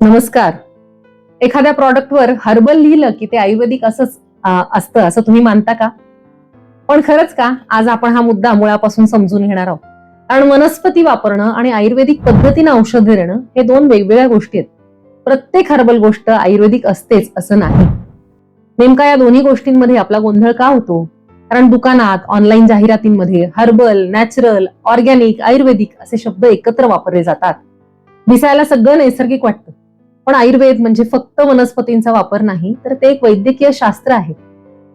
नमस्कार. एखाद्या प्रॉडक्टवर हर्बल लिहिलं की ते आयुर्वेदिक असंच असतं असं तुम्ही मानता का? पण खरंच का आज आपण हा मुद्दा मुळापासून समजून घेणार आहोत. कारण वनस्पती वापरणं आणि आयुर्वेदिक पद्धतीनं औषध देणं हे दोन वेगवेगळ्या गोष्टी आहेत. प्रत्येक हर्बल गोष्ट आयुर्वेदिक असतेच असं नाही. नेमका या दोन्ही गोष्टींमध्ये आपला गोंधळ का होतो? कारण दुकानात ऑनलाईन जाहिरातींमध्ये हर्बल नॅचरल ऑर्गॅनिक आयुर्वेदिक असे शब्द एकत्र वापरले जातात. दिसायला सगळं नैसर्गिक वाटतं. पण आयुर्वेद म्हणजे फक्त वनस्पतींचा वापर नाही तर ते एक वैद्यकीय शास्त्र आहे.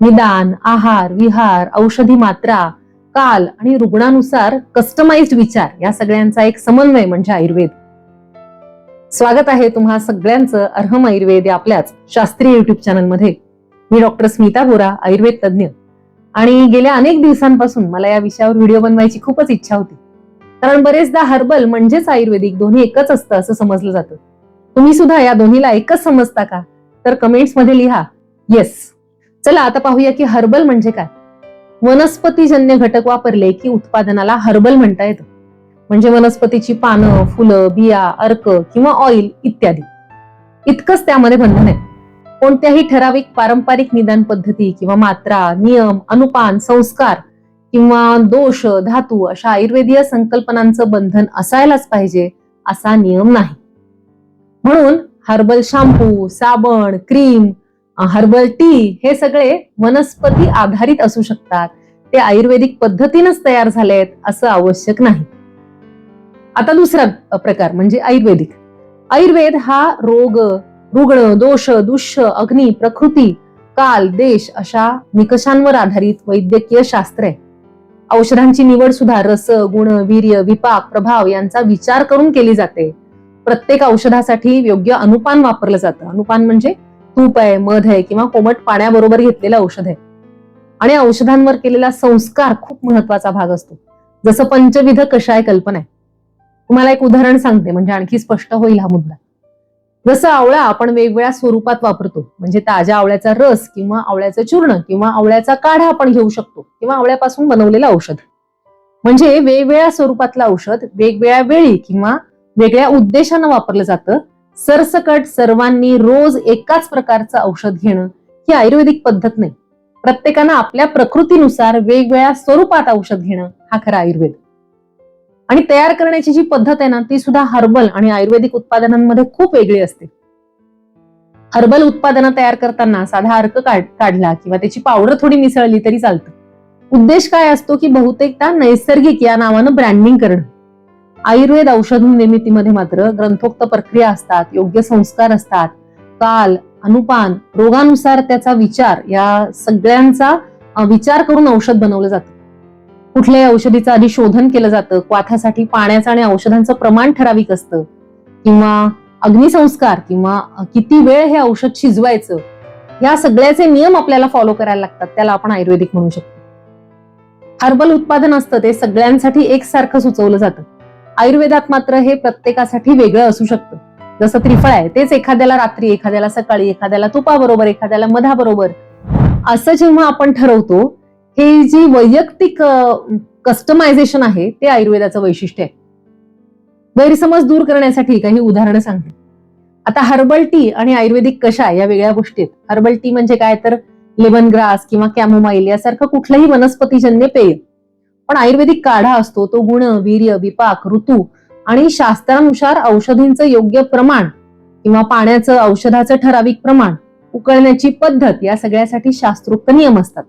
निदान आहार विहार औषधी मात्रा काल आणि रुग्णानुसार कस्टमाइज्ड विचार या सगळ्यांचा एक समन्वय म्हणजे आयुर्वेद. स्वागत आहे तुम्हा सगळ्यांचं अर्हम आयुर्वेद या आपल्याच शास्त्रीय युट्यूब चॅनलमध्ये मी डॉक्टर स्मिता बोरा आयुर्वेद तज्ज्ञ. आणि गेल्या अनेक दिवसांपासून मला या विषयावर व्हिडिओ बनवायची खूपच इच्छा होती. कारण बरेचदा हर्बल म्हणजेच आयुर्वेदिक दोन्ही एकच असतं असं समजलं जातं. तुम्ही सुद्धा या दोन्हीला एकच समजता का? तर कमेंट्समध्ये लिहा येस चला आता पाहूया की हर्बल म्हणजे काय? वनस्पतीजन्य घटक वापरले की उत्पादनाला हर्बल म्हणता येतं. म्हणजे वनस्पतीची पानं फुलं बिया अर्क किंवा ऑइल इत्यादी. इतकंच त्यामध्ये बंधन आहे. कोणत्याही ठराविक पारंपरिक निदान पद्धती किंवा मात्रा नियम अनुपान संस्कार किंवा दोष धातू अशा आयुर्वेदीय संकल्पनांचं बंधन असायलाच पाहिजे असा नियम नाही. म्हणून हर्बल शॅम्पू साबण क्रीम हर्बल टी हे सगळे वनस्पती आधारित असू शकतात. ते आयुर्वेदिक पद्धतीनंच तयार झालेत असं आवश्यक नाही. आता दुसरा प्रकार म्हणजे आयुर्वेदिक. आयुर्वेद हा रोग रुग्ण दोष दुष्य अग्नी प्रकृती काल देश अशा निकषांवर आधारित वैद्यकीय शास्त्र आहे औषधांची निवड सुद्धा रस गुण वीर्य विपाक प्रभाव यांचा विचार करून केली जाते. प्रत्येक औषधासाठी योग्य अनुपान वापरलं जातं. अनुपान म्हणजे तूप आहे मध आहे किंवा कोमट पाण्याबरोबर घेतलेलं औषध आहे. आणि औषधांवर केलेला संस्कार खूप महत्त्वाचा भाग असतो. जसं पंचविध कशाय कल्पना आहे. तुम्हाला एक उदाहरण सांगते म्हणजे आणखी स्पष्ट होईल हा मुद्दा. जसं आवळा आपण वेगवेगळ्या स्वरूपात वापरतो म्हणजे ताज्या आवळ्याचा रस किंवा आवळ्याचं चूर्ण किंवा आवळ्याचा काढा आपण घेऊ शकतो किंवा आवळ्यापासून बनवलेलं औषध. म्हणजे वेगवेगळ्या स्वरूपातलं औषध वेगवेगळ्या वेळी किंवा वेगळ्या उद्देशानं वापरलं जातं. सरसकट सर्वांनी रोज एकाच प्रकारचं औषध घेणं ही आयुर्वेदिक पद्धत नाही. प्रत्येकानं आपल्या प्रकृतीनुसार वेगवेगळ्या स्वरूपात औषध घेणं हा खरा आयुर्वेद. आणि तयार करण्याची जी पद्धत आहे ना ती सुद्धा हर्बल आणि आयुर्वेदिक उत्पादनांमध्ये खूप वेगळी असते. हर्बल उत्पादनं तयार करताना साधा अर्क काढला किंवा त्याची पावडर थोडी मिसळली तरी चालतं. उद्देश काय असतो की बहुतेकदा नैसर्गिक या नावानं ब्रँडिंग करणं. आयुर्वेद औषध निर्मितीमध्ये मात्र ग्रंथोक्त प्रक्रिया असतात योग्य संस्कार असतात. काल अनुपान रोगानुसार त्याचा विचार या सगळ्यांचा विचार करून औषध बनवलं जातं. कुठल्याही औषधीचं आधी शोधन केलं जातं. क्वाथासाठी पाण्याचं आणि औषधांचं प्रमाण ठराविक असतं. किंवा अग्निसंस्कार किंवा किती वेळ हे औषध शिजवायचं या सगळ्याचे नियम आपल्याला फॉलो करायला लागतात. त्याला आपण आयुर्वेदिक म्हणू शकतो. हर्बल उत्पादन असतं ते सगळ्यांसाठी एकसारखं सुचवलं जातं. आयुर्वेदात मात्र हे प्रत्येकासाठी वेगळं असू शकतं. जसं त्रिफळ आहे तेच एखाद्याला रात्री एखाद्याला सकाळी एखाद्याला तुपाबरोबर एखाद्याला मधाबरोबर. असं जेव्हा आपण ठरवतो हे जी वैयक्तिक कस्टमायझेशन आहे ते आयुर्वेदाचं वैशिष्ट्य आहे. गैरसमज दूर करण्यासाठी काही उदाहरणं सांगते. आता हर्बल टी आणि आयुर्वेदिक कशा या वेगळ्या गोष्टी आहेत. हर्बल टी म्हणजे काय? तर लेमन ग्रास किंवा कॅमोमाईल यासारखं कुठलंही वनस्पतीजन्य पेय. पण आयुर्वेदिक काढा असतो तो गुण वीर्य विपाक ऋतू आणि शास्त्रानुसार औषधींचं योग्य प्रमाण किंवा पाण्याचं औषधाचं ठराविक प्रमाण उकळण्याची पद्धत या सगळ्यासाठी शास्त्रोक्त नियम असतात.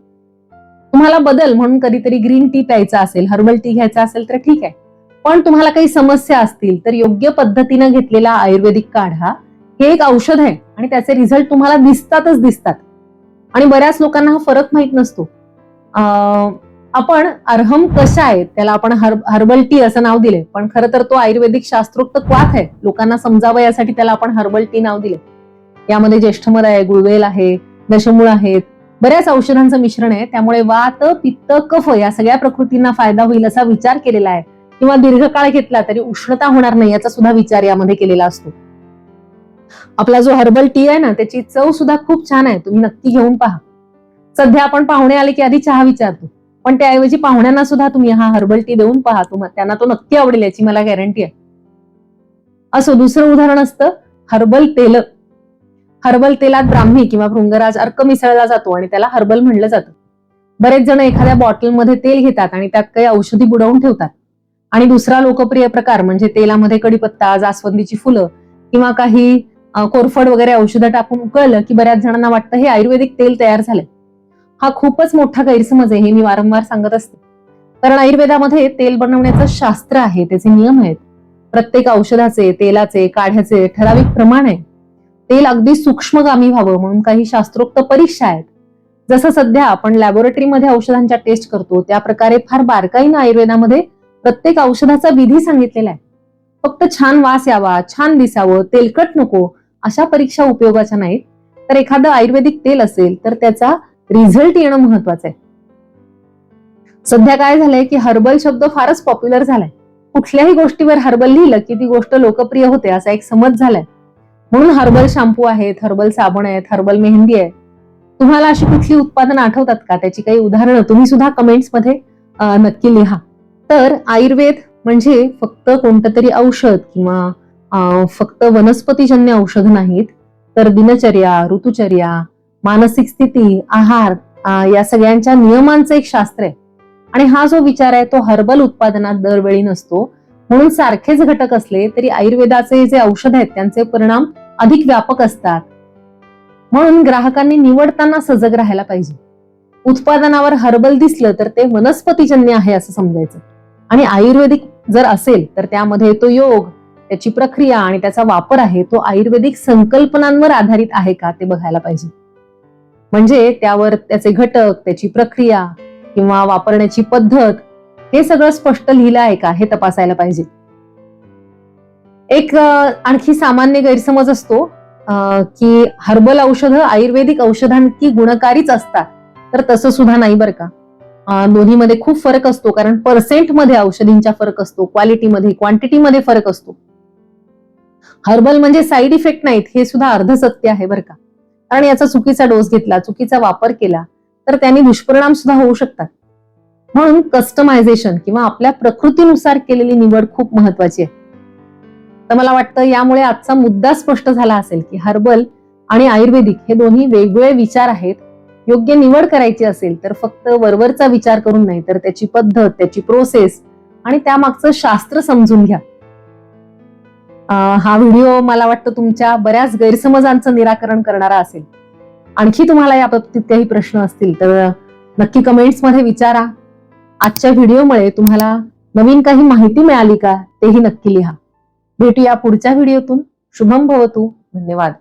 तुम्हाला बदल म्हणून कधीतरी ग्रीन टी प्यायचा असेल हर्बल टी घ्यायचा असेल तर ठीक आहे. पण तुम्हाला काही समस्या असतील तर योग्य पद्धतीनं घेतलेला आयुर्वेदिक काढा हे एक औषध आहे आणि त्याचे रिझल्ट तुम्हाला दिसतातच दिसतात. आणि बऱ्याच लोकांना हा फरक माहीत नसतो. अं, आपण अर्हम कशा आहे त्याला आपण हर हर्बल टी असं नाव दिले पण खरं तर तो आयुर्वेदिक शास्त्रोक्त क्वाथ आहे. लोकांना समजावं यासाठी त्याला आपण हर्बल टी नाव दिले यामध्ये ज्येष्ठमध आहे गुळवेल आहे दशमूळ आहेत. बऱ्याच औषधांचं मिश्रण आहे. त्यामुळे वात पित्त कफ या सगळ्या प्रकृतींना फायदा होईल असा विचार केलेला आहे. किंवा दीर्घकाळ घेतला तरी उष्णता होणार नाही याचा सुद्धा विचार यामध्ये केलेला असतो. आपला जो हर्बल टी आहे ना त्याची चव सुद्धा खूप छान आहे. तुम्ही नक्की घेऊन पहा. सध्या आपण पाहुणे आले की आधी चहा विचारतो. पण त्याऐवजी पाहुण्यांना सुद्धा तुम्ही हा हर्बल टी देऊन पहा. तुम्हाला त्यांना तो नक्की आवडेल याची मला गॅरंटी आहे. असो दुसरं उदाहरण असतं हर्बल तेल. हर्बल तेलात ब्राह्मी किंवा भृंगराज अर्क मिसळला जातो आणि त्याला हर्बल म्हणलं जातं. बरेच जण एखाद्या बॉटलमध्ये तेल घेतात आणि त्यात काही औषधी बुडवून ठेवतात. आणि दुसरा लोकप्रिय प्रकार म्हणजे तेलामध्ये कडीपत्ता जास्वंदीची फुलं किंवा काही कोरफड वगैरे औषधं टाकून उकळलं की बऱ्याच जणांना वाटतं हे आयुर्वेदिक तेल तयार झालंय. हा खूपच मोठा गैरसमज आहे हे मी वारंवार सांगत असते. कारण आयुर्वेदामध्ये तेल बनवण्याचं शास्त्र आहे त्याचे नियम आहेत. प्रत्येक औषधाचे तेलाचे काढ्याचे ठराविक प्रमाण आहे. तेल अगदी सूक्ष्मगामी व्हावं म्हणून काही शास्त्रोक्त परीक्षा आहेत. जसं सध्या आपण लॅबोरेटरीमध्ये औषधांच्या टेस्ट करतो त्या प्रकारे फार बारकाईनं आयुर्वेदामध्ये प्रत्येक औषधाचा विधी सांगितलेला आहे. फक्त छान वास यावा छान दिसावं तेलकट नको अशा परीक्षा उपयोगाच्या नाहीत. तर एखादं आयुर्वेदिक तेल असेल तर त्याचा रिझल्ट येणं महत्वाचं आहे. सध्या काय झालंय की हर्बल शब्द फारच पॉप्युलर झालाय. कुठल्याही गोष्टीवर हर्बल लिहिलं की ती गोष्ट लोकप्रिय होते असा एक समज झालाय. म्हणून हर्बल शॅम्पू आहेत हर्बल साबण आहेत हर्बल मेहंदी आहे. तुम्हाला अशी कुठली उत्पादन आठवतात का? त्याची काही उदाहरणं तुम्ही सुद्धा कमेंट्समध्ये नक्की लिहा. तर आयुर्वेद म्हणजे फक्त कोणतं तरी औषध किंवा फक्त वनस्पतीजन्य औषध नाहीत तर दिनचर्या ऋतुचर्या मानसिक स्थिती आहार या सगळ्यांच्या नियमांचं एक शास्त्र आहे. आणि हा जो विचार आहे तो हर्बल उत्पादनात दरवेळी नसतो. म्हणून सारखेच घटक असले तरी आयुर्वेदाचे जे औषध आहेत त्यांचे परिणाम अधिक व्यापक असतात. म्हणून ग्राहकांनी निवडताना सजग राहायला पाहिजे. उत्पादनावर हर्बल दिसलं तर ते वनस्पतीजन्य आहे असं समजायचं. आणि आयुर्वेदिक जर असेल तर त्यामध्ये तो योग त्याची प्रक्रिया आणि त्याचा वापर आहे तो आयुर्वेदिक संकल्पनांवर आधारित आहे का ते बघायला पाहिजे. म्हणजे त्यावर त्याचे घटक त्याची प्रक्रिया किंवा वापरण्याची पद्धत हे सगळं स्पष्ट लिहिलं आहे का? हे तपासायला पाहिजे. एक आणखी सामान्य गैरसमज असतो की हर्बल औषधं आयुर्वेदिक औषधांची गुणकारीच असतात तर तसं सुद्धा नाही बरं का? दोन्हीमध्ये खूप फरक असतो कारण पर्सेंटमध्ये औषधींचा फरक असतो क्वालिटीमध्ये क्वांटिटीमध्ये फरक असतो. हर्बल म्हणजे साईड इफेक्ट नाहीत हे सुद्धा अर्ध सत्य आहे बरं का? कारण याचा चुकीचा डोस घेतला चुकीचा वापर केला तर त्यांनी दुष्परिणाम सुद्धा होऊ शकतात. म्हणून कस्टमायझेशन किंवा आपल्या प्रकृतीनुसार केलेली निवड खूप महत्वाची आहे. तर मला वाटतं यामुळे आजचा मुद्दा स्पष्ट झाला असेल की हर्बल आणि आयुर्वेदिक हे दोन्ही वेगवेगळे विचार आहेत. योग्य निवड करायची असेल तर फक्त वरवरचा विचार करून नाही तर त्याची पद्धत त्याची प्रोसेस आणि त्यामागचं शास्त्र समजून घ्या. हा व्हिडिओ मला वाटतं तुमच्या बऱ्याच गैरसमजांचं निराकरण करणारा असेल. आणखी तुम्हाला या बाबतीत काही प्रश्न असतील तर नक्की कमेंट्समध्ये विचारा. आजच्या व्हिडिओमुळे तुम्हाला नवीन काही माहिती मिळाली का तेही नक्की लिहा. भेटूया पुढच्या व्हिडिओतून. शुभम भवतू. धन्यवाद.